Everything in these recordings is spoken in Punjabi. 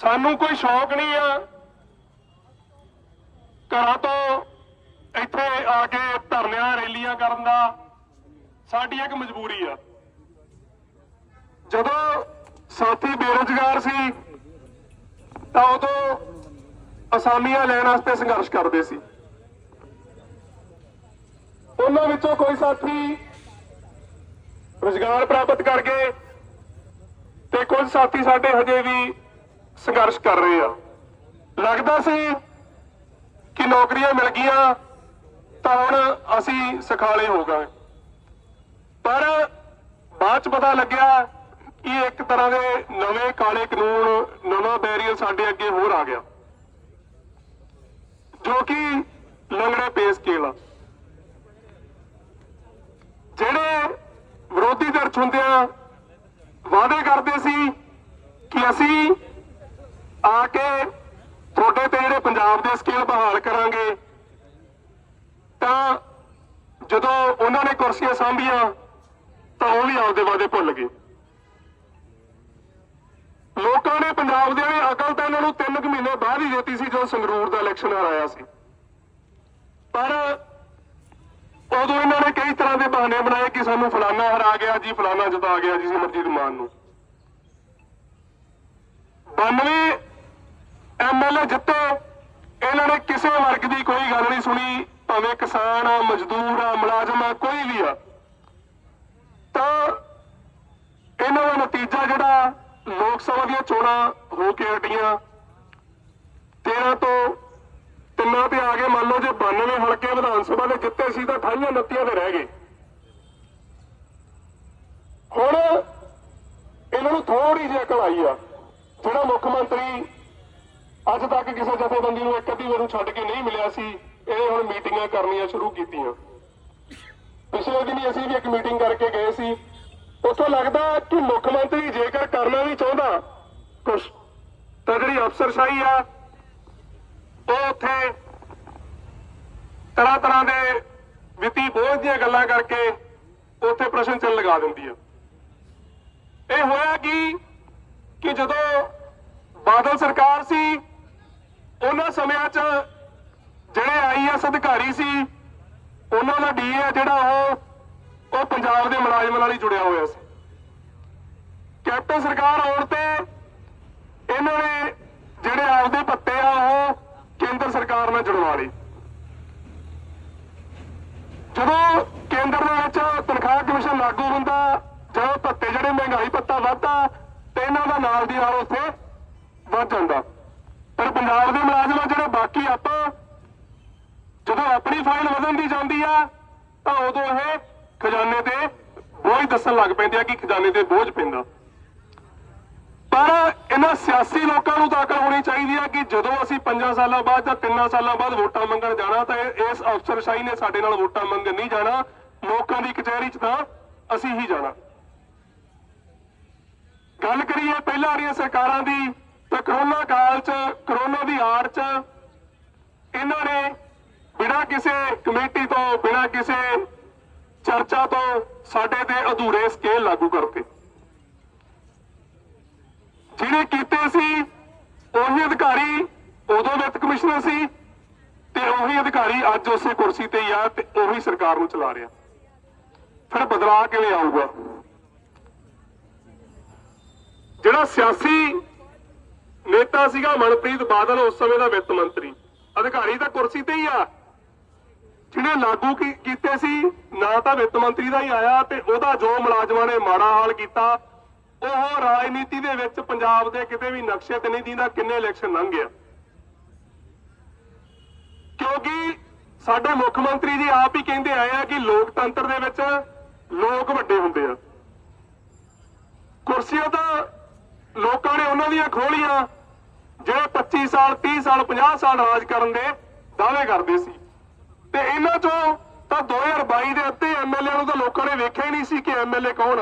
ਸਾਨੂੰ ਕੋਈ ਸ਼ੌਕ ਨਹੀਂ ਆ। ਘਰਾਂ ਤੋਂ ਇੱਥੇ ਆ ਕੇ ਧਰਨਿਆਂ, ਰੈਲੀਆਂ ਕਰਨ ਦਾ ਸਾਡੀ ਇੱਕ ਮਜਬੂਰੀ ਆ। ਜਦੋਂ ਸਾਥੀ ਬੇਰੁਜ਼ਗਾਰ ਸੀ, ਤਾਂ ਉਦੋਂ ਅਸਾਮੀਆਂ ਲੈਣ ਵਾਸਤੇ ਸੰਘਰਸ਼ ਕਰਦੇ ਸੀ। ਉਹਨਾਂ ਵਿੱਚੋਂ ਕੋਈ ਸਾਥੀ ਰੁਜ਼ਗਾਰ ਪ੍ਰਾਪਤ ਕਰ ਗਏ ਤੇ ਕੁਝ ਸਾਥੀ ਸਾਡੇ ਹਜੇ ਵੀ ਸੰਘਰਸ਼ ਕਰ ਰਹੇ ਆ। ਲੱਗਦਾ ਸੀ ਕਿ ਨੌਕਰੀਆਂ ਮਿਲ ਗਈਆਂ, ਤਾਂ ਹੁਣ ਅਸੀਂ ਸਖਾਲੇ ਹੋ ਗਏ। ਪਰ ਬਾਅਦ ਚ ਪਤਾ ਲੱਗਿਆ ਕਿ ਇੱਕ ਤਰ੍ਹਾਂ ਦੇ ਨਵੇਂ ਕਾਲੇ ਕਾਨੂੰਨ, ਨਵਾਂ ਬੈਰੀਅਰ ਸਾਡੇ ਅੱਗੇ ਹੋਰ ਆ ਗਿਆ, ਜੋ ਕਿ ਲੰਗੜੇ ਪੇਸ ਕੇਲ। ਆ ਜਿਹੜੇ ਵਿਰੋਧੀ ਧਿਰ 'ਚ ਹੁੰਦਿਆਂ ਵਾਅਦੇ ਕਰਦੇ ਸੀ ਕਿ ਅਸੀਂ ਆ ਕੇ ਤੁਹਾਡੇ ਤੇ ਜਿਹੜੇ ਪੰਜਾਬ ਦੇ ਸਕੇਲ ਬਹਾਲ ਕਰਾਂਗੇ, ਤਾਂ ਜਦੋਂ ਉਹਨਾਂ ਨੇ ਕੁਰਸੀਆਂ ਸਾਂਭੀਆਂ, ਤਾਂ ਉਹ ਵੀ ਆਪਦੇ ਵਾਅਦੇ ਭੁੱਲ ਗਏ। ਲੋਕਾਂ ਨੇ ਪੰਜਾਬ ਦੇ ਨੇ ਅਕਲ ਤਾਂ ਇਹਨਾਂ ਨੂੰ 3 ਮਹੀਨੇ ਬਾਅਦ ਹੀ ਦਿੱਤੀ ਸੀ, ਜਦੋਂ ਸੰਗਰੂਰ ਦਾ ਇਲੈਕਸ਼ਨ ਹਰਾਇਆ ਸੀ। ਪਰ ਉਦੋਂ ਇਹਨਾਂ ਨੇ ਕਈ ਤਰ੍ਹਾਂ ਦੇ ਬਹਾਨੇ ਬਣਾਏ ਕਿ ਸਾਨੂੰ ਫਲਾਨਾ ਹਰਾ ਗਿਆ ਜੀ, ਫਲਾਨਾ ਜਿਤਾ ਗਿਆ ਜੀ, ਸਿਮਰਜੀਤ ਮਾਨ ਨੂੰ। 92 ਐਮਐਲਏ ਜਿੱਤੇ। ਇਹਨਾਂ ਨੇ ਕਿਸੇ ਵਰਗ ਦੀ ਕੋਈ ਗੱਲ ਨਹੀਂ ਸੁਣੀ, ਭਾਵੇਂ ਕਿਸਾਨ ਆ, ਮਜ਼ਦੂਰ ਆ, ਮੁਲਾਜ਼ਮ ਆ, ਕੋਈ ਵੀ ਆ। ਤਾਂ ਇਹਨਾਂ ਦਾ ਨਤੀਜਾ ਜਿਹੜਾ ਲੋਕ ਸਭਾ ਦੀਆਂ ਚੋਣਾਂ ਹੋ ਕੇ ਹਟੀਆਂ। 13 ਤੋਂ ਤਿੰਨਾਂ ਤੇ ਆ ਗਏ ਮੰਨ ਲਓ ਜੇ 92 ਹਲਕੇ ਵਿਧਾਨ ਸਭਾ ਦੇ ਜਿੱਤੇ ਸੀ ਤਾਂ 28 29 ਤੇ ਰਹਿ ਗਏ। ਹੁਣ ਇਹਨਾਂ ਨੂੰ ਥੋੜੀ ਜਿਹੀ ਅਕਲ ਆਈ ਆ। ਜਿਹੜਾ ਮੁੱਖ ਮੰਤਰੀ ਅੱਜ ਤੱਕ ਕਿਸੇ ਜਥੇਬੰਦੀ ਨੂੰ ਇੱਕ ਅੱਧੀ ਵਾਰ ਛੱਡ ਕੇ ਨਹੀਂ ਮਿਲਿਆ ਸੀ। ਇਹ ਹੁਣ ਮੀਟਿੰਗਾਂ ਕਰਨੀਆਂ ਸ਼ੁਰੂ ਕੀਤੀਆਂ। ਪਿਛਲੇ ਦਿਨੀ ਅਸੀਂ ਵੀ ਇੱਕ ਮੀਟਿੰਗ ਕਰਕੇ ਗਏ ਸੀ। ਉੱਥੋਂ ਲੱਗਦਾ ਕਿ ਮੁੱਖ ਮੰਤਰੀ ਜੇਕਰ ਕਰਨਾ ਵੀ ਚਾਹੁੰਦਾ, ਕੁਛ ਤਾਂ ਜਿਹੜੀ ਅਫਸਰਸ਼ਾਹੀ ਆ, ਉਹ ਉੱਥੇ ਤਰ੍ਹਾਂ ਤਰ੍ਹਾਂ ਦੇ ਵਿੱਤੀ ਬੋਝ ਦੀਆਂ ਗੱਲਾਂ ਕਰਕੇ ਉੱਥੇ ਪ੍ਰਸ਼ਨ ਚਿੰਨ੍ਹ ਲਗਾ ਦਿੰਦੀ ਆ। ਇਹ ਹੋਇਆ ਕੀ ਕਿ ਜਦੋਂ ਬਾਦਲ ਸਰਕਾਰ ਸੀ ਉਹਨਾਂ ਸਮਿਆਂ 'ਚ ਜਿਹੜੇ ਆਈਐਸ ਅਧਿਕਾਰੀ ਸੀ, ਉਹਨਾਂ ਦਾ ਡੀਏ ਜਿਹੜਾ ਉਹ ਉਹ ਪੰਜਾਬ ਦੇ ਮੁਲਾਜ਼ਮਾਂ ਨਾਲ ਹੀ ਜੁੜਿਆ ਹੋਇਆ ਸੀ। ਕੈਪਟਨ ਸਰਕਾਰ ਆਉਣ ਤੇ ਇਹਨਾਂ ਨੇ ਜਿਹੜੇ ਆਪਦੇ ਪੱਤੇ ਆ, ਉਹ ਕੇਂਦਰ ਸਰਕਾਰ ਨਾਲ ਜੁੜਵਾ ਲਏ। ਜਦੋਂ ਕੇਂਦਰ ਦੇ ਵਿੱਚ ਤਨਖਾਹ ਕਮਿਸ਼ਨ ਲਾਗੂ ਹੁੰਦਾ, ਜਦੋਂ ਪੱਤੇ ਜਿਹੜੇ ਮਹਿੰਗਾਈ ਪੱਤਾ ਵੱਧਦਾ, ਤੇ ਇਹਨਾਂ ਦਾ ਨਾਲ ਦੀ ਨਾਲ ਉੱਥੇ ਵੱਧ ਜਾਂਦਾ। ਪੰਜਾਬ ਦੇ ਮੁਲਾਜ਼ਮਾਂ ਜਿਹੜੇ ਬਾਕੀ ਆਪਾਂ ਜਦੋਂ ਆਪਣੀ ਫਾਈਲ ਵਧਣ ਦੀ ਜਾਂਦੀ ਆ, ਤਾਂ ਉਦੋਂ ਇਹ ਖਜ਼ਾਨੇ ਤੇ ਬੋਝ ਦੱਸਣ ਲੱਗ ਪੈਂਦੇ ਆ ਕਿ ਖਜ਼ਾਨੇ ਤੇ ਬੋਝ ਪੈਂਦਾ। ਪਰ ਇਹਨਾਂ ਸਿਆਸੀ ਲੋਕਾਂ ਨੂੰ ਤਾਂ ਅਕਲ ਹੋਣੀ ਚਾਹੀਦੀ ਆ ਕਿ ਜਦੋਂ ਅਸੀਂ 5 ਸਾਲਾਂ ਬਾਅਦ ਜਾਂ 3 ਸਾਲਾਂ ਬਾਅਦ ਵੋਟਾਂ ਮੰਗਣ ਜਾਣਾ, ਤਾਂ ਇਸ ਅਫਸਰਸ਼ਾਹੀ ਨੇ ਸਾਡੇ ਨਾਲ ਵੋਟਾਂ ਮੰਗਣ ਨਹੀਂ ਜਾਣਾ। ਲੋਕਾਂ ਦੀ ਕਚਹਿਰੀ 'ਚ ਤਾਂ ਅਸੀਂ ਹੀ ਜਾਣਾ। ਗੱਲ ਕਰੀਏ ਪਹਿਲਾਂ ਵਾਲੀਆਂ ਸਰਕਾਰਾਂ ਦੀ ਤਾਂ ਕਰੋਨਾ ਕਾਲ 'ਚ, ਕਰੋਨਾ ਦੀ ਆੜ 'ਚ, ਇਹਨਾਂ ਨੇ ਬਿਨਾਂ ਕਿਸੇ ਕਮੇਟੀ ਤੋਂ, ਬਿਨਾਂ ਕਿਸੇ ਚਰਚਾ ਤੋਂ ਸਾਡੇ ਤੇ ਅਧੂਰੇ ਸਕੇਲ ਲਾਗੂ ਕਰਤੇ। ਜਿਹੜੇ ਕੀਤੇ ਸੀ, ਉਹੀ ਅਧਿਕਾਰੀ ਉਦੋਂ ਵਿੱਤ ਕਮਿਸ਼ਨਰ ਸੀ ਤੇ ਉਹੀ ਅਧਿਕਾਰੀ ਅੱਜ ਉਸੇ ਕੁਰਸੀ ਤੇ ਆ ਤੇ ਉਹੀ ਸਰਕਾਰ ਨੂੰ ਚਲਾ ਰਿਹਾ। ਫਿਰ ਬਦਲਾਅ ਕਿਵੇਂ ਆਊਗਾ? ਜਿਹੜਾ ਸਿਆਸੀ ਨੇਤਾ ਸੀਗਾ ਮਨਪ੍ਰੀਤ ਬਾਦਲ ਉਸ ਸਮੇਂ ਦਾ ਵਿੱਤ ਮੰਤਰੀ। ਅਧਿਕਾਰੀ ਤਾਂ ਕੁਰਸੀ ਤੇ ਹੀ ਆ। ਜਿਹੜੇ ਲਾਗੂ ਕੀਤੇ ਸੀ, ਨਾ ਤਾਂ ਵਿੱਤ ਮੰਤਰੀ ਦਾ ਹੀ ਆਇਆ ਤੇ ਉਹਦਾ ਜੋ ਮੁਲਾਜ਼ਮਾਂ ਨੇ ਮਾੜਾ ਹਾਲ ਕੀਤਾ, ਉਹ ਰਾਜਨੀਤੀ ਦੇ ਵਿੱਚ ਪੰਜਾਬ ਦੇ ਕਿਤੇ ਵੀ ਨਕਸ਼ੇ ਤੇ ਨਹੀਂ ਦਿੰਦਾ, ਕਿੰਨੇ ਇਲੈਕਸ਼ਨ ਲੰਘ ਗਿਆ ਕਿਉਂਕਿ ਸਾਡੇ ਮੁੱਖ ਮੰਤਰੀ ਜੀ ਆਪ ਹੀ ਕਹਿੰਦੇ ਆਏ ਆ ਕਿ ਲੋਕਤੰਤਰ ਦੇ ਵਿੱਚ ਲੋਕ ਵੱਡੇ ਹੁੰਦੇ ਆ। ਕੁਰਸੀਆਂ ਤਾਂ ਲੋਕਾਂ ਨੇ ਉਹਨਾਂ ਦੀਆਂ ਖੋਲੀਆਂ। ਜਿਹੜੇ 25 ਸਾਲ 30 ਸਾਲ 50 ਸਾਲ ਰਾਜ ਕਰਨ ਦੇ ਦਾਅਵੇ ਕਰਦੇ ਸੀ। ਤੇ ਇਹਨਾਂ ਚੋਂ ਤਾਂ 2022 ਦੇ ਅੱਧੇ ਐਮਐਲਏ ਨੂੰ ਤਾਂ ਲੋਕਾਂ ਨੇ ਵੇਖਿਆ ਹੀ ਨਹੀਂ ਸੀ ਕਿ ਐਮਐਲਏ ਕੌਣ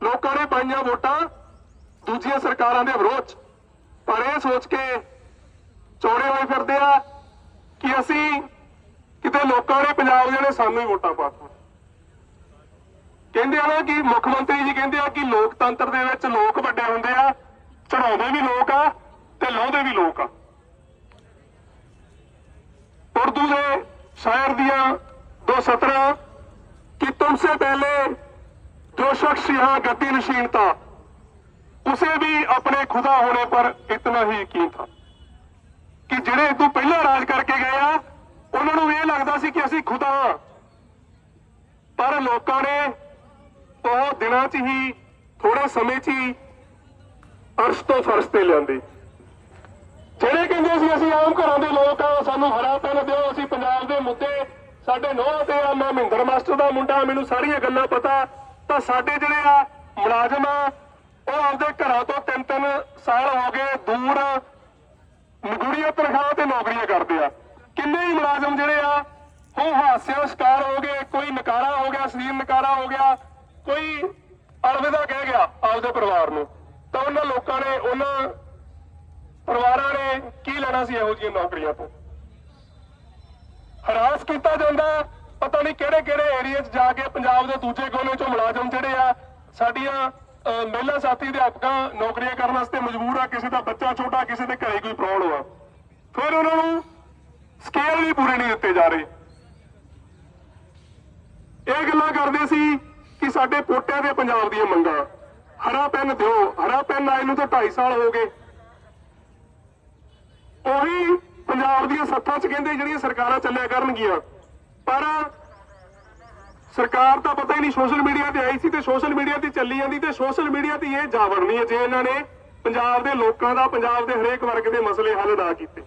ਲੋਕਾਂ ਨੇ ਪਾਈਆਂ ਵੋਟਾਂ ਦੂਜੀਆਂ ਸਰਕਾਰਾਂ ਦੇ ਵਿਰੋਧ 'ਚ। ਪਰ ਇਹ ਸੋਚ ਕੇ ਚੋੜੇ ਹੋਏ ਫਿਰਦੇ ਆ ਕਿ ਅਸੀਂ ਕਿਤੇ ਲੋਕਾਂ ਨੇ ਪੰਜਾਬ ਦੇ ਨੇ ਸਾਨੂੰ ਹੀ ਵੋਟਾਂ ਪਾਤੀਆਂ ਕਹਿੰਦੇ ਆ ਨਾ ਕਿ ਮੁੱਖ ਮੰਤਰੀ ਜੀ ਕਹਿੰਦੇ ਆ ਕਿ ਲੋਕਤੰਤਰ ਦੇ ਵਿੱਚ ਲੋਕ ਵੱਡੇ ਹੁੰਦੇ ਆ ਚੜਾਉਂਦੇ ਵੀ ਲੋਕ ਆ ਤੇ ਲੋਕ ਆ उर्दू ਦੇ शायर दिया दो सतरा कि तुमसे पहले जो शख्स यहाँ गद्दी नशीन था उसे भी अपने खुदा होने पर इतना ही यकीन था ਕਿ ਜਿਹੜੇ ਇਹ ਤੋਂ ਪਹਿਲਾਂ ਰਾਜ ਕਰਕੇ ਗਏ ਆ ਉਹਨਾਂ ਨੂੰ ਇਹ ਲੱਗਦਾ ਸੀ ਕਿ ਅਸੀਂ ਖੁਦਾ ਹਾਂ ਪਰ ਲੋਕਾਂ ਨੇ ਉਹ ਦਿਨਾਂ 'ਚ ਹੀ ਥੋੜੇ ਸਮੇਂ 'ਚ ਹੀ ਅਰਸ਼ ਤੋਂ ਫਰਸ਼ ਤੇ ਲਿਆਂਦੇ ਜਿਹੜੇ ਕਹਿੰਦੇ ਸੀ, ਅਸੀਂ ਆਮ ਘਰਾਂ ਦੇ ਲੋਕ ਆ ਸਾਨੂੰ ਹਰਾ ਦਿਓ, ਅਸੀਂ ਪੰਜਾਬ ਦੇ ਮੁੱਦੇ ਸਾਡੇ ਨੋਹ ਤੇ ਆ, ਮੈਂ ਮਹਿੰਦਰ ਮਾਸਟਰ ਦਾ ਮੁੰਡਾ, ਮੈਨੂੰ ਸਾਰੀਆਂ ਗੱਲਾਂ ਪਤਾ, ਤਾਂ ਸਾਡੇ ਜਿਹੜੇ ਆ ਮੁਲਾਜ਼ਮ ਆ, ਉਹ ਆਪਦੇ ਘਰਾਂ ਤੋਂ ਤਿੰਨ ਤਿੰਨ ਸਾਲ ਹੋ ਗਏ ਦੂਰ, ਮਜ਼ਦੂਰੀਆਂ, ਤਨਖਾਹ ਤੇ ਨੌਕਰੀਆਂ ਕਰਦੇ ਆ। ਕਿੰਨੇ ਹੀ ਮੁਲਾਜ਼ਮ ਜਿਹੜੇ ਆ, ਉਹ ਹਾਸਿਆਂ ਸ਼ਿਕਾਰ ਹੋ ਗਏ, ਕੋਈ ਨਕਾਰਾ ਹੋ ਗਿਆ ਸਰੀਰ ਨਕਾਰਾ ਹੋ ਗਿਆ, ਕੋਈ ਅਲਵਿਦਾ ਕਹਿ ਗਿਆ ਆਪਦੇ ਪਰਿਵਾਰ ਨੂੰ। ਤਾਂ ਉਹਨਾਂ ਲੋਕਾਂ ਨੇ ਉਹਨਾਂ ਪਰਿਵਾਰਾਂ ਨੇ ਕੀ ਲੈਣਾ ਸੀ ਇਹੋ ਜਿਹੀਆਂ ਨੌਕਰੀਆਂ ਤੋਂ? ਹਰਾਸ ਕੀਤਾ ਜਾਂਦਾ ਪਤਾ ਨਹੀਂ ਕਿਹੜੇ ਕਿਹੜੇ ਏਰੀਆ 'ਚ ਜਾ ਕੇ ਪੰਜਾਬ ਦੇ ਦੂਜੇ ਕੋਨੇ 'ਚੋਂ ਮੁਲਾਜ਼ਮ ਜਿਹੜੇ ਆ ਸਾਡੀਆਂ ਅਹ, ਮਹਿਲਾ ਸਾਥੀ ਅਧਿਆਪਕਾਂ ਨੌਕਰੀਆਂ ਕਰਨ ਵਾਸਤੇ ਮਜਬੂਰ ਆ ਕਿਸੇ ਦਾ ਬੱਚਾ ਛੋਟਾ ਕਿਸੇ ਦੇ ਘਰੇ ਕੋਈ ਪ੍ਰੋਬਲਮ ਆ। ਫਿਰ ਉਹਨਾਂ ਨੂੰ ਸਕੇਲ ਵੀ ਪੂਰੇ ਨਹੀਂ ਦਿੱਤੇ ਜਾ ਰਹੇ। ਇਹ ਗੱਲਾਂ ਕਰਦੇ ਸੀ ਕਿ ਸਾਡੇ ਪੋਟਿਆਂ ਦੇ ਪੰਜਾਬ ਦੀਆਂ ਮੰਗਾਂ। ਹਰਾ ਪੈਨ ਦਿਓ ਹਰਾ ਪੈਨ ਆਏ ਨੂੰ ਤਾਂ 2.5 ਸਾਲ ਹੋ ਗਏ। ਉਹੀ ਪੰਜਾਬ ਦੀਆਂ ਸੱਥਾਂ 'ਚ ਕਹਿੰਦੇ ਜਿਹੜੀਆਂ ਸਰਕਾਰਾਂ ਚੱਲਿਆ ਕਰਨਗੀਆਂ। ਪਰ ਸਰਕਾਰ ਤਾਂ ਪਤਾ ਹੀ ਨਹੀਂ ਸੋਸ਼ਲ ਮੀਡੀਆ ਤੇ ਆਈ ਸੀ ਤੇ ਸੋਸ਼ਲ ਮੀਡੀਆ ਤੇ ਚੱਲੀ ਜਾਂਦੀ ਤੇ ਸੋਸ਼ਲ ਮੀਡੀਆ ਤੇ ਇਹ ਜਾ ਵੜਨੀ ਹੈ ਜੇ ਇਹਨਾਂ ਨੇ ਪੰਜਾਬ ਦੇ ਲੋਕਾਂ ਦਾ, ਪੰਜਾਬ ਦੇ ਹਰੇਕ ਵਰਗ ਦੇ ਮਸਲੇ ਹੱਲ ਨਾ ਕੀਤੇ।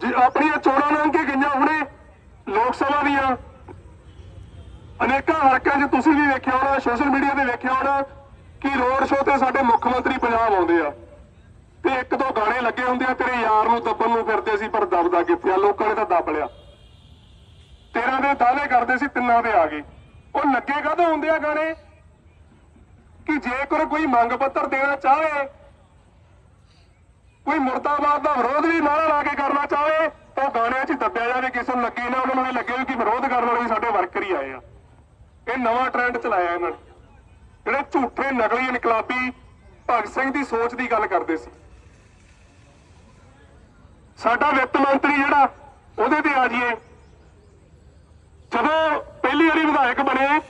ਜੇ ਆਪਣੀਆਂ ਚੋਣਾਂ ਲੰਘ ਕੇ ਗਈਆਂ ਹੁਣੇ ਲੋਕ ਸਭਾ ਦੀਆਂ, ਅਨੇਕਾਂ ਹਲਕਿਆਂ 'ਚ ਤੁਸੀਂ ਵੀ ਵੇਖਿਆ ਹੋਣਾ, ਸੋਸ਼ਲ ਮੀਡੀਆ ਤੇ ਵੇਖਿਆ ਹੋਣਾ ਕਿ ਰੋਡ ਸ਼ੋਅ ਤੇ ਸਾਡੇ ਮੁੱਖ ਮੰਤਰੀ ਪੰਜਾਬ ਆਉਂਦੇ ਆ। ਤੇ ਇੱਕ ਦੋ ਗਾਣੇ ਲੱਗੇ ਹੁੰਦੇ ਆ ਤੇਰੇ ਯਾਰ ਨੂੰ ਦੱਬਣ ਨੂੰ ਫਿਰਦੇ ਸੀ, ਪਰ ਦੱਬਦਾ ਕਿੱਥੇ ਆ? ਲੋਕਾਂ ਨੇ ਤਾਂ ਦੱਬ ਲਿਆ। ਤੇਰਾਂ ਦੇ ਦਾਅਵੇ ਕਰਦੇ ਸੀ, ਤਿੰਨਾਂ ਦੇ ਆ ਗਏ। ਉਹ ਲੱਗੇ ਕਾਹਦੋਂ ਹੁੰਦੇ ਆ ਗਾਣੇ? ਕਿ ਜੇਕਰ ਕੋਈ ਮੰਗ ਪੱਤਰ ਦੇਣਾ ਚਾਹੇ, ਕੋਈ ਮੁਰਦਾਬਾਦ ਦਾ ਵਿਰੋਧ ਵੀ ਨਾਰਾ ਲਾ ਕੇ ਕਰਨਾ ਚਾਹੇ ਤਾਂ ਗਾਣਿਆਂ 'ਚ ਦੱਬਿਆ ਜਾਵੇ। ਕਿਸੇ ਨੂੰ ਲੱਗੇ ਨਾ ਉਹਨਾਂ ਨੂੰ ਇਹ ਲੱਗੇ ਵੀ ਕਿ ਵਿਰੋਧ ਕਰਨ ਵਾਲੇ ਸਾਡੇ ਵਰਕਰ ਹੀ ਆਏ ਆ। ਇਹ ਨਵਾਂ ਟ੍ਰੈਂਡ ਚਲਾਇਆ ਇਹਨਾਂ ਨੇ। ਜਿਹੜੇ ਝੂਠੇ, ਨਕਲੀ ਇਨਕਲਾਬੀ ਭਗਤ ਸਿੰਘ ਦੀ ਸੋਚ ਦੀ ਗੱਲ ਕਰਦੇ ਸੀ। ਸਾਡਾ ਵਿੱਤ ਮੰਤਰੀ ਜਿਹੜਾ, ਉਹਦੇ ਤੇ ਆ ਜਾਈਏ। ਜਦੋਂ ਪਹਿਲੀ ਵਾਰੀ ਵਿਧਾਇਕ ਬਣੇ,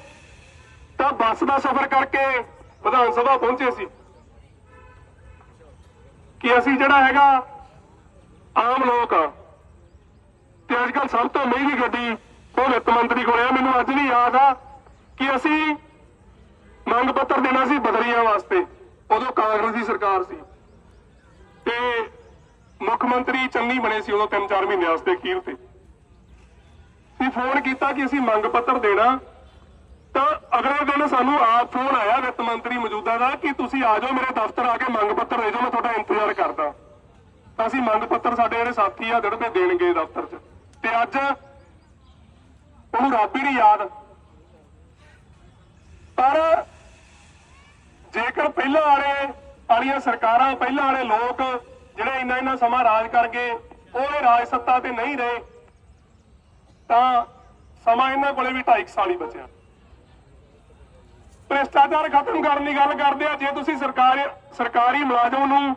ਤਾਂ ਬੱਸ ਦਾ ਸਫ਼ਰ ਕਰਕੇ ਵਿਧਾਨ ਸਭਾ ਪਹੁੰਚੇ ਸੀ। ਕਿ ਅਸੀਂ ਜਿਹੜਾ ਹੈਗਾ, ਆਮ ਲੋਕ ਆ। ਤੇ ਅੱਜ ਕੱਲ ਸਭ ਤੋਂ ਮਹਿੰਗੀ ਗੱਡੀ ਉਹ ਵਿੱਤ ਮੰਤਰੀ ਕੋਲ ਆ। ਮੈਨੂੰ ਅੱਜ ਵੀ ਯਾਦ ਆ ਕਿ ਅਸੀਂ ਮੰਗ ਪੱਤਰ ਦੇਣਾ ਸੀ ਬਦਲੀਆਂ ਵਾਸਤੇ। ਉਦੋਂ ਕਾਂਗਰਸ ਦੀ ਸਰਕਾਰ ਸੀ। ਤੇ ਮੁੱਖ ਮੰਤਰੀ ਚੰਨੀ ਬਣੇ ਸੀ ਉਦੋਂ 3-4 ਮਹੀਨੇ ਵਾਸਤੇ ਅਖੀਰ ਤੇ। ਵੀ ਫੋਨ ਕੀਤਾ ਕਿ ਅਸੀਂ ਮੰਗ ਪੱਤਰ ਦੇਣਾ। ਤਾਂ ਅਗਲੇ ਦਿਨ ਸਾਨੂੰ ਆਪ ਫੋਨ ਆਇਆ ਵਿੱਤ ਮੰਤਰੀ ਮੌਜੂਦਾ ਦਾ ਕਿ ਤੁਸੀਂ ਆ ਜਾਓ, ਮੇਰੇ ਦਫ਼ਤਰ ਆ ਕੇ ਮੰਗ ਪੱਤਰ ਦੇ ਦਿਓ, ਮੈਂ ਤੁਹਾਡਾ ਇੰਤਜ਼ਾਰ ਕਰਦਾ। ਤਾਂ ਅਸੀਂ ਮੰਗ ਪੱਤਰ ਸਾਡੇ ਜਿਹੜੇ ਸਾਥੀ ਆ, ਜਿਹੜੇ ਦੇਣਗੇ ਦਫ਼ਤਰ 'ਚ। ਤੇ ਅੱਜ ਉਹਨੂੰ ਰੱਬ ਹੀ ਨਹੀਂ ਯਾਦ। ਪਰ ਜੇਕਰ ਪਹਿਲਾਂ ਵਾਲੇ, ਵਾਲੀਆਂ ਸਰਕਾਰਾਂ, ਪਹਿਲਾਂ ਵਾਲੇ ਲੋਕ ਜਿਹੜੇ ਇੰਨਾ ਇੰਨਾ ਸਮਾਂ ਰਾਜ ਕਰ ਗਏ, ਉਹ ਇਹ ਰਾਜ ਸੱਤਾ ਤੇ ਨਹੀਂ ਰਹੇ, ਤਾਂ ਸਮਾਂ ਇਹਨਾਂ ਕੋਲੇ ਵੀ 2.5 ਸਾਲ ਹੀ ਬਚਿਆ। ਭ੍ਰਿਸ਼ਟਾਚਾਰ ਖਤਮ ਕਰਨ ਦੀ ਗੱਲ ਕਰਦੇ ਆ, ਜੇ ਤੁਸੀਂ ਸਰਕਾਰ ਸਰਕਾਰੀ ਮੁਲਾਜ਼ਮ ਨੂੰ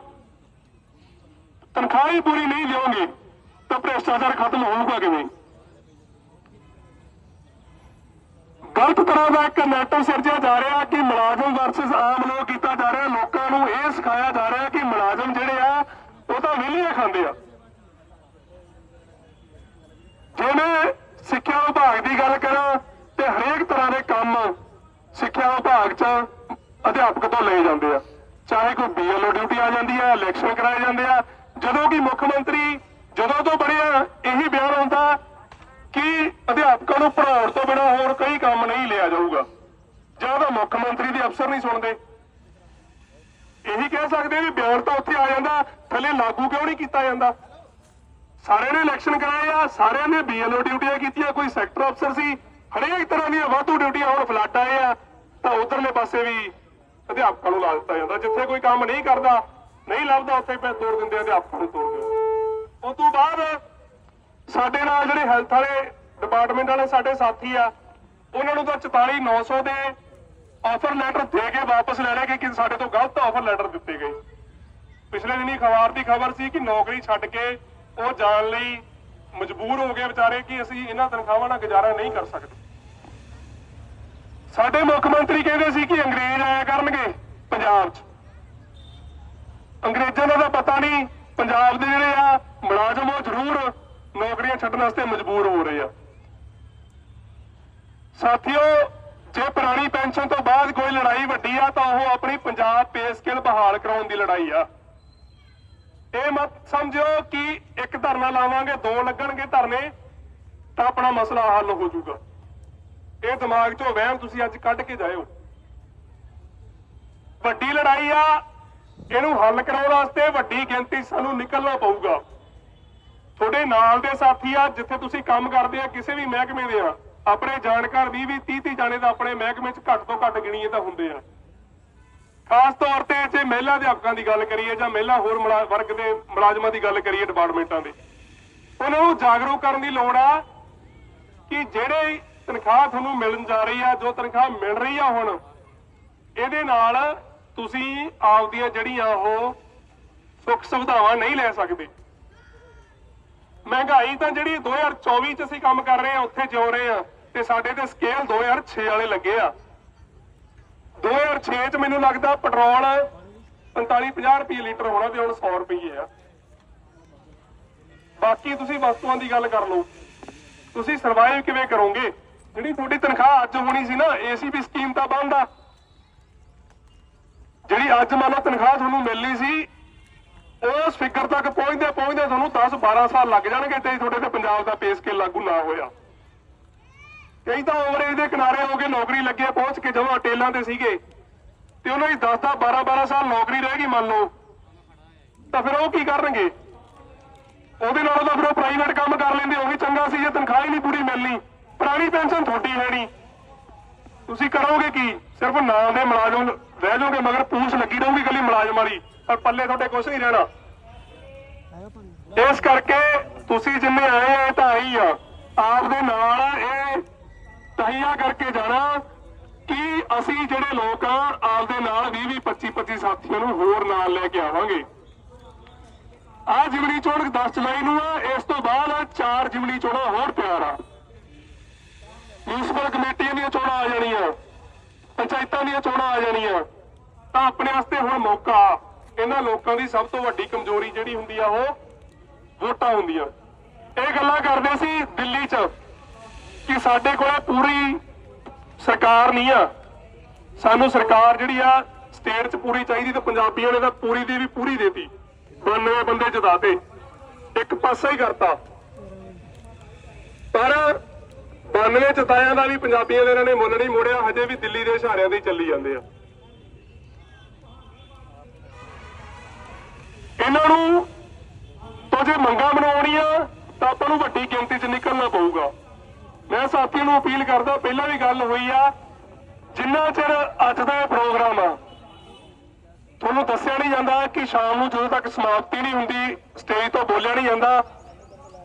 ਤਨਖਾਹ ਹੀ ਪੂਰੀ ਨਹੀਂ ਦਿਓਗੇ, ਤਾਂ ਭ੍ਰਿਸ਼ਟਾਚਾਰ ਖਤਮ ਹੋਊਗਾ ਕਿਵੇਂ? ਗਲਤ ਤਰ੍ਹਾਂ ਦਾ ਇੱਕ ਨੈਟਵਰਕ ਸਿਰਜਿਆ ਜਾ ਰਿਹਾ ਕਿ ਮੁਲਾਜ਼ਮ ਵਰਸਸ ਆਮ ਲੋਕ ਕੀਤਾ ਜਾ ਰਿਹਾ ਲੋਕਾਂ ਨੂੰ ਇਹ ਸਿਖਾਇਆ ਜਾ ਰਿਹਾ ਕਿ ਮੁਲਾਜ਼ਮ ਜਿਹੜੇ ਆ ਉਹ ਤਾਂ ਵਿਹਲੀਆਂ ਖਾਂਦੇ ਆ ਜੇ ਮੈਂ ਸਿੱਖਿਆ ਵਿਭਾਗ ਦੀ ਗੱਲ ਕਰਾਂ ਤੇ ਹਰੇਕ ਤਰ੍ਹਾਂ ਦੇ ਕੰਮ ਸਿੱਖਿਆ ਵਿਭਾਗ 'ਚ ਅਧਿਆਪਕ ਤੋਂ ਲਏ ਜਾਂਦੇ ਆ। ਚਾਹੇ ਕੋਈ ਬੀਐਲਓ ਡਿਊਟੀ ਆ ਜਾਂਦੀ ਹੈ ਇਲੈਕਸ਼ਨ ਕਰਾਏ ਜਾਂਦੇ ਆ, ਜਦੋਂ ਕਿ ਮੁੱਖ ਮੰਤਰੀ ਜਦੋਂ ਤੋਂ ਬਣਿਆ, ਇਹੀ ਬਿਆਨ ਹੁੰਦਾ ਕਿ ਅਧਿਆਪਕਾਂ ਨੂੰ ਪੜਾਉਣ ਤੋਂ ਬਿਨਾਂ ਹੋਰ ਕੋਈ ਕੰਮ ਨਹੀਂ ਲਿਆ ਜਾਊਗਾ। ਜਾਂ ਮੁੱਖ ਮੰਤਰੀ ਦੇ ਅਫਸਰ ਨਹੀਂ ਸੁਣਦੇ। ਇਹੀ ਕਹਿ ਸਕਦੇ ਵੀ ਬਿਆਨ ਤਾਂ ਉੱਥੇ ਆ ਜਾਂਦਾ, ਥੱਲੇ ਲਾਗੂ ਕਿਉਂ ਨਹੀਂ ਕੀਤਾ ਜਾਂਦਾ? ਸਾਰਿਆਂ ਨੇ ਇਲੈਕਸ਼ਨ ਕਰਾਏ ਆ, ਸਾਰਿਆਂ ਨੇ ਬੀਐਲਓ ਡਿਊਟੀਆਂ ਕੀਤੀਆਂ ਕੋਈ ਸੈਕਟਰ ਅਫਸਰ ਸੀ, ਹਰੇਕ ਤਰ੍ਹਾਂ ਦੀਆਂ ਵਾਧੂ ਡਿਊਟੀਆਂ ਹੁਣ ਫਲੱਟ ਆਏ ਆ, ਤਾਂ ਉਧਰਲੇ ਪਾਸੇ ਵੀ ਅਧਿਆਪਕਾਂ ਨੂੰ ਲਾ ਦਿੱਤਾ ਜਾਂਦਾ। ਜਿੱਥੇ ਕੋਈ ਕੰਮ ਨਹੀਂ ਕਰਦਾ, ਨਹੀਂ ਲੱਭਦਾ, ਉੱਥੇ ਪੈ ਤੋੜ ਦਿੰਦੇ ਅਧਿਆਪਕਾਂ ਨੂੰ ਤੋੜ ਦਿੰਦੇ ਉਸ ਤੋਂ ਬਾਅਦ ਸਾਡੇ ਨਾਲ ਜਿਹੜੇ ਹੈਲਥ ਵਾਲੇ ਡਿਪਾਰਟਮੈਂਟ ਵਾਲੇ ਸਾਡੇ ਸਾਥੀ ਆ, ਉਹਨਾਂ ਨੂੰ ਤਾਂ 44900 ਦੇ ਆਫਰ ਲੈਟਰ ਦੇ ਕੇ ਵਾਪਸ ਲੈ ਲਿਆ ਕਿ ਕਿ ਸਾਡੇ ਤੋਂ ਗਲਤ ਆਫਰ ਲੈਟਰ ਦਿੱਤੇ ਗਏ। ਪਿਛਲੇ ਦਿਨੀ ਅਖਬਾਰ ਦੀ ਖਬਰ ਸੀ ਕਿ ਨੌਕਰੀ ਛੱਡ ਕੇ ਉਹ ਜਾਣ ਲਈ ਮਜਬੂਰ ਹੋ ਗਏ ਵਿਚਾਰੇ ਕਿ ਅਸੀਂ ਇਹਨਾਂ ਤਨਖਾਹਾਂ ਨਾਲ ਗੁਜ਼ਾਰਾ ਨਹੀਂ ਕਰ ਸਕਦੇ। ਸਾਡੇ ਮੁੱਖ ਮੰਤਰੀ ਕਹਿੰਦੇ ਸੀ ਕਿ ਅੰਗਰੇਜ਼ ਆਇਆ ਕਰਨਗੇ ਪੰਜਾਬ 'ਚ। ਅੰਗਰੇਜ਼ਾਂ ਦਾ ਤਾਂ ਪਤਾ ਨਹੀਂ, ਪੰਜਾਬ ਦੇ ਜਿਹੜੇ ਆ, ਮੁਲਾਜ਼ਮ ਉਹ ਜ਼ਰੂਰ ਨੌਕਰੀਆਂ ਛੱਡਣ ਵਾਸਤੇ ਮਜਬੂਰ ਹੋ ਰਹੇ ਆ। ਸਾਥੀਓ, ਜੇ ਪੁਰਾਣੀ ਪੈਨਸ਼ਨ ਤੋਂ ਬਾਅਦ ਕੋਈ ਲੜਾਈ ਵੱਡੀ ਆ, ਤਾਂ ਉਹ ਆਪਣੀ ਪੰਜਾਬ ਪੇ ਸਕੇਲ ਬਹਾਲ ਕਰਾਉਣ ਦੀ ਲੜਾਈ ਆ। ਇਹ ਮਤ ਸਮਝਿਓ ਕਿ ਇੱਕ ਧਰਨਾ ਲਾਵਾਂਗੇ, ਦੋ ਲੱਗਣਗੇ ਧਰਨੇ, ਤਾਂ ਆਪਣਾ ਮਸਲਾ ਹੱਲ ਹੋ ਜਾਊਗਾ। ਇਹ ਦਿਮਾਗ 'ਚੋਂ ਵਹਿਮ ਤੁਸੀਂ ਅੱਜ ਕੱਢ ਕੇ ਜਾਇਓ। ਵੱਡੀ ਲੜਾਈ ਆ, ਇਹਨੂੰ ਹੱਲ ਕਰਾਉਣ ਵਾਸਤੇ ਵੱਡੀ ਗਿਣਤੀ ਸਾਨੂੰ ਨਿਕਲਣਾ ਪਊਗਾ। ਤੁਹਾਡੇ ਨਾਲ ਦੇ ਸਾਥੀ ਆ, ਜਿੱਥੇ ਤੁਸੀਂ ਕੰਮ ਕਰਦੇ ਆ, ਕਿਸੇ ਵੀ ਮਹਿਕਮੇ ਦੇ ਆ, ਆਪਣੇ ਜਾਣਕਾਰ 20 20 30 30 ਜਾਣੇ ਤਾਂ ਆਪਣੇ ਮਹਿਕਮੇ 'ਚ ਘੱਟ ਤੋਂ ਘੱਟ ਗਿਣੀਏ ਤਾਂ ਹੁੰਦੇ ਆ। ਖਾਸ ਤੌਰ ਤੇ ਜੇ ਮਹਿਲਾ ਅਧਿਆਪਕਾਂ ਦੀ ਗੱਲ ਕਰੀਏ ਜਾਂ ਮਹਿਲਾ ਹੋਰ ਮੁਲਾ- ਵਰਗ ਦੇ ਮੁਲਾਜ਼ਮਾਂ ਦੀ ਗੱਲ ਕਰੀਏ ਡਿਪਾਰਟਮੈਂਟਾਂ ਦੇ। ਉਹਨਾਂ ਨੂੰ ਜਾਗਰੂਕ ਕਰਨ ਦੀ ਲੋੜ ਆ ਕਿ ਜਿਹੜੇ ਤਨਖਾਹ ਤੁਹਾਨੂੰ ਮਿਲਣ ਜਾ ਰਹੀ ਆ, ਜੋ ਤਨਖਾਹ ਮਿਲ ਰਹੀ ਆ ਹੁਣ, ਇਹਦੇ ਨਾਲ ਤੁਸੀਂ ਆਪਦੀਆਂ ਜਿਹੜੀਆਂ ਉਹ ਸੁੱਖ ਸੁਵਿਧਾਵਾਂ ਨਹੀਂ ਲੈ ਸਕਦੇ। ਮਹਿੰਗਾਈ ਤਾਂ ਜਿਹੜੀ 2024 ਚ ਅਸੀਂ ਕੰਮ ਕਰ ਰਹੇ ਆ, ਉੱਥੇ ਜਿਉ ਰਹੇ ਆ, ਤੇ ਸਾਡੇ ਤੇ ਸਕੇਲ 2006 ਵਾਲੇ ਲੱਗੇ ਆ। 2006 ਚ ਮੈਨੂੰ ਲੱਗਦਾ ਪੈਟਰੋਲ 45 50 ਰੁਪਏ ਲੀਟਰ ਹੋਣਾ ਤੇ ਹੁਣ 100 ਰੁਪਏ ਆ। ਬਾਕੀ ਤੁਸੀਂ ਵਸਤੂਆਂ ਦੀ ਗੱਲ ਕਰ ਲਓ। ਤੁਸੀਂ ਸਰਵਾਈਵ ਕਿਵੇਂ ਕਰੋਗੇ? ਜਿਹੜੀ ਤੁਹਾਡੀ ਤਨਖਾਹ ਅੱਜ ਹੋਣੀ ਸੀ ਨਾ ਏਸੀਪੀ ਸਕੀਮ ਤਾਂ ਬੰਦ ਆ। ਜਿਹੜੀ ਅੱਜ ਮੰਨ ਲਓ ਤਨਖਾਹ ਤੁਹਾਨੂੰ ਮਿਲਣੀ ਸੀ, ਉਸ ਫਿਕਰ ਤੱਕ ਪਹੁੰਚਦੇ ਪਹੁੰਚਦੇ ਤੁਹਾਨੂੰ 10 12 ਸਾਲ ਲੱਗ ਜਾਣਗੇ ਤੇ ਤੁਹਾਡੇ ਤੇ ਪੰਜਾਬ ਦਾ ਪੇ ਸਕੇਲ ਲਾਗੂ ਨਾ ਹੋਇਆ। ਕਈ ਤਾਂ ਓਵਰੇਜ ਦੇ ਕਿਨਾਰੇ ਹੋ ਕੇ ਨੌਕਰੀ ਲੱਗੇ, ਪਹੁੰਚ ਕੇ ਜਦੋਂ ਟੇਲਾਂ ਤੇ ਸੀਗੇ, ਤੇ ਉਹਨਾਂ ਦੀ 10 10 12 12 ਸਾਲ ਨੌਕਰੀ ਰਹਿ ਗਈ ਮੰਨ ਲਓ, ਤਾਂ ਫਿਰ ਉਹ ਕੀ ਕਰਨਗੇ? ਉਹਦੇ ਨਾਲੋਂ ਤਾਂ ਫਿਰ ਉਹ ਪ੍ਰਾਈਵੇਟ ਕੰਮ ਕਰ ਲੈਂਦੇ, ਉਹ ਵੀ ਚੰਗਾ ਸੀ, ਜੇ ਤਨਖਾਹ ਹੀ ਨਹੀਂ ਪੂਰੀ ਮਿਲਣੀ। ਪੁਰਾਣੀ ਪੈਨਸ਼ਨ ਤੁਹਾਡੀ ਹੈ ਨਹੀਂ ਤੁਸੀਂ ਕਰੋਗੇ ਕੀ? ਸਿਰਫ ਨਾਂ ਦੇ ਮੁਲਾਜ਼ਮ ਰਹਿ ਜਾਓਗੇ, ਮਗਰ ਪੂਛ ਲੱਗੀ ਰਹੂਗੀ ਕੱਲੀ ਮੁਲਾਜ਼ਮ ਵਾਲੀ। ਪਰ ਪੱਲੇ ਤੁਹਾਡੇ ਕੁਝ ਨਹੀਂ ਰਹਿਣਾ। ਇਸ ਕਰਕੇ ਤੁਸੀਂ ਜਿੰਨੇ ਆਏ ਆ ਤਾਂ ਆਈ ਆ। ਆਪ ਦੇ ਨਾਲ ਇਹ ਤਹੀਆ ਕਰਕੇ ਜਾਣਾ ਕਿ ਅਸੀਂ ਜਿਹੜੇ ਲੋਕ ਆ ਆਪ ਦੇ ਨਾਲ 20 20 25 25 ਸਾਥੀਆਂ ਨੂੰ ਹੋਰ ਨਾਲ ਲੈ ਕੇ ਆਵਾਂਗੇ। ਆ ਜਿਮਨੀ ਚੋਣ 10 ਜੁਲਾਈ ਨੂੰ ਆ, ਇਸ ਤੋਂ ਬਾਅਦ ਚਾਰ ਜਿਮਨੀ ਚੋਣਾਂ ਹੋਰ ਤਿਆਰ ਆ ਮਿਊਨਿਸਪਲ ਕਮੇਟੀਆਂ ਦੀਆਂ ਚੋਣਾਂ ਆ ਜਾਣੀਆਂ ਪੰਚਾਇਤਾਂ ਦੀਆਂ ਚੋਣਾਂ ਆ ਜਾਣੀਆਂ। ਤਾਂ ਆਪਣੇ ਵਾਸਤੇ ਹੁਣ ਮੌਕਾ। ਇਹਨਾਂ ਲੋਕਾਂ ਦੀ ਸਭ ਤੋਂ ਵੱਡੀ ਕਮਜ਼ੋਰੀ ਜਿਹੜੀ ਹੁੰਦੀ ਆ ਉਹ ਵੋਟਾਂ ਹੁੰਦੀਆਂ। ਇਹ ਗੱਲਾਂ ਕਰਦੇ ਸੀ ਦਿੱਲੀ 'ਚ ਕਿ ਸਾਡੇ ਕੋਲੇ ਪੂਰੀ ਸਰਕਾਰ ਨਹੀਂ ਆ। ਸਾਨੂੰ ਸਰਕਾਰ ਜਿਹੜੀ ਆ, ਸਟੇਟ 'ਚ ਪੂਰੀ ਚਾਹੀਦੀ ਤੇ ਪੰਜਾਬੀਆਂ ਨੇ ਤਾਂ ਪੂਰੀ ਦੀ ਵੀ ਪੂਰੀ ਦੇਤੀ। 92 ਬੰਦੇ ਜਿਤਾਤੇ। ਇੱਕ ਪਾਸਾ ਹੀ ਕਰਤਾ। ਪਰ 92 ਚਤਾਇਆਂ ਦਾ ਵੀ ਪੰਜਾਬੀਆਂ ਦੇ ਇਹਨਾਂ ਨੇ ਮੁੱਲ ਨਹੀਂ ਮੋੜਿਆ, ਹਜੇ ਵੀ ਦਿੱਲੀ ਦੇ ਇਸ਼ਾਰਿਆਂ ਤੇ ਚੱਲੀ ਜਾਂਦੇ ਆ। ਇਹਨਾਂ ਨੂੰ ਤੋਂ ਜੇ ਮੰਗਾਂ ਬਣਾਉਣੀਆਂ, ਤਾਂ ਆਪਾਂ ਨੂੰ ਵੱਡੀ ਗਿਣਤੀ 'ਚ ਨਿਕਲਣਾ ਪਊਗਾ। ਮੈਂ ਸਾਥੀਆਂ ਨੂੰ ਅਪੀਲ ਕਰਦਾ, ਪਹਿਲਾਂ ਵੀ ਗੱਲ ਹੋਈ ਆ, ਜਿੰਨਾ ਚਿਰ ਅੱਜ ਦਾ ਇਹ ਪ੍ਰੋਗਰਾਮ ਆ, ਤੁਹਾਨੂੰ ਦੱਸਿਆ ਨਹੀਂ ਜਾਂਦਾ ਕਿ ਸ਼ਾਮ ਨੂੰ ਜਦੋਂ ਤੱਕ ਸਮਾਪਤੀ ਨਹੀਂ ਹੁੰਦੀ, ਸਟੇਜ ਤੋਂ ਬੋਲਿਆ ਨਹੀਂ ਜਾਂਦਾ,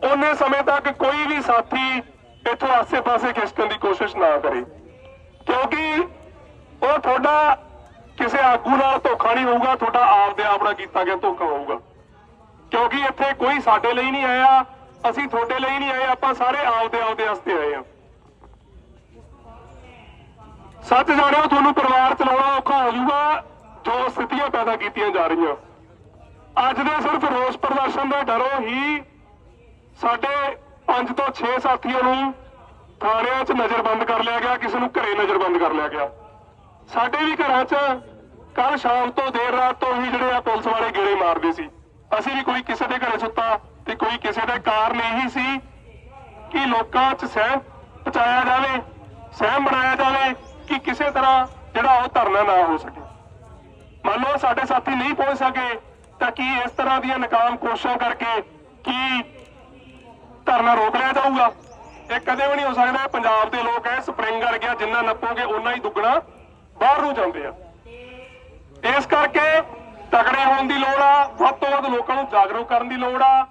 ਉਹਨੇ ਸਮੇਂ ਤੱਕ ਕੋਈ ਵੀ ਸਾਥੀ ਇੱਥੋਂ ਆਸੇ-ਪਾਸੇ ਖਿਸਕਣ ਦੀ ਕੋਸ਼ਿਸ਼ ਨਾ ਕਰੇ। ਕਿਉਂਕਿ ਉਹ ਤੁਹਾਡਾ ਕਿਸੇ ਆਗੂ ਨਾਲ ਧੋਖਾ ਨਹੀਂ ਹੋਊਗਾ, ਤੁਹਾਡਾ ਆਪ ਦੇ ਆਪ ਨਾਲ ਕੀਤਾ ਗਿਆ ਧੋਖਾ ਹੋਊਗਾ। ਕਿਉਂਕਿ ਇੱਥੇ ਕੋਈ ਸਾਡੇ ਲਈ ਨਹੀਂ ਆਇਆ, ਅਸੀਂ ਤੁਹਾਡੇ ਲਈ ਨਹੀਂ ਆਏ, ਆਪਾਂ ਸਾਰੇ ਆਪ ਦੇ ਆਪ ਦੇ ਵਾਸਤੇ ਆਏ ਆ ਸੱਚ ਜਾਣਿਓ, ਤੁਹਾਨੂੰ ਪਰਿਵਾਰ ਚਲਾਉਣਾ ਔਖਾ ਹੋ ਜਾਊਗਾ, ਜੋ ਸਥਿਤੀਆਂ ਪੈਦਾ ਕੀਤੀਆਂ ਜਾ ਰਹੀਆਂ। ਅੱਜ ਦੇ ਸਿਰਫ ਰੋਸ ਪ੍ਰਦਰਸ਼ਨ ਦੇ ਡਰੋਂ ਹੀ ਸਾਡੇ ਪੰਜ ਤੋਂ 6 ਸਾਥੀਆਂ ਨੂੰ ਥਾਣਿਆਂ 'ਚ ਨਜ਼ਰਬੰਦ ਕਰ ਲਿਆ ਗਿਆ, ਕਿਸੇ ਨੂੰ ਘਰੇ ਨਜ਼ਰਬੰਦ ਕਰ ਲਿਆ ਗਿਆ। ਸਾਡੇ ਵੀ ਘਰਾਂ 'ਚ ਕੱਲ ਸ਼ਾਮ ਤੋਂ ਦੇਰ ਰਾਤ ਤੋਂ ਹੀ ਜਿਹੜੇ ਆ ਪੁਲਿਸ ਵਾਲੇ ਗੇੜੇ ਮਾਰਦੇ ਸੀ। ਅਸੀਂ ਵੀ ਕੋਈ ਕਿਸੇ ਦੇ ਘਰੇ ਸੁੱਤਾ ਤੇ ਕੋਈ ਕਿਸੇ ਦੇ ਕਾਰਨ ਇਹੀ ਸੀ ਕਿ ਲੋਕਾਂ 'ਚ ਸਹਿਮ ਪਹੁੰਚਾਇਆ ਜਾਵੇ, ਸਹਿਮ ਬਣਾਇਆ ਜਾਵੇ ਕਿ ਕਿਸੇ ਤਰ੍ਹਾਂ ਜਿਹੜਾ ਉਹ ਧਰਨਾ ਨਾ ਹੋ ਸਕੇ। ਮੰਨ ਲਓ ਸਾਡੇ ਸਾਥੀ ਨਹੀਂ ਪਹੁੰਚ ਸਕੇ, ਤਾਂ ਕੀ ਇਸ ਤਰ੍ਹਾਂ ਦੀਆਂ ਨਕਾਮ ਕੋਸ਼ਿਸ਼ਾਂ ਕਰਕੇ ਕੀ ਧਰਨਾ ਰੋਕ ਲਿਆ ਜਾਊਗਾ। ਇਹ ਕਦੇ ਵੀ ਨਹੀਂ ਹੋ ਸਕਦਾ ਪੰਜਾਬ ਦੇ ਲੋਕ ਐ ਸਪਰਿੰਗ ਵਰਗਿਆ ਜਿੰਨਾ ਨੱਪੋਗੇ ਓਨਾ ਹੀ ਦੁੱਗਣਾ ਬਾਹਰ ਨੂੰ ਜਾਂਦੇ ਆ। ਇਸ ਕਰਕੇ ਤਕੜੇ ਹੋਣ ਦੀ ਲੋੜ ਆ, ਵੱਧ ਤੋਂ ਵੱਧ ਲੋਕਾਂ ਨੂੰ ਜਾਗਰੂਕ ਕਰਨ ਦੀ ਲੋੜ ਆ।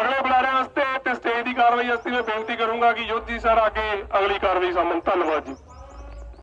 ਅਗਲੇ ਬੁਲਾਰੇ ਵਾਸਤੇ ਤੇ ਸਟੇਜ ਦੀ ਕਾਰਵਾਈ ਵਾਸਤੇ ਮੈਂ ਬੇਨਤੀ ਕਰੂੰਗਾ ਕਿ ਯੁੱਧ ਜੀ ਸਰ ਆ ਕੇ ਅਗਲੀ ਕਾਰਵਾਈ ਸਾਹਮਣੇ। ਧੰਨਵਾਦ ਜੀ।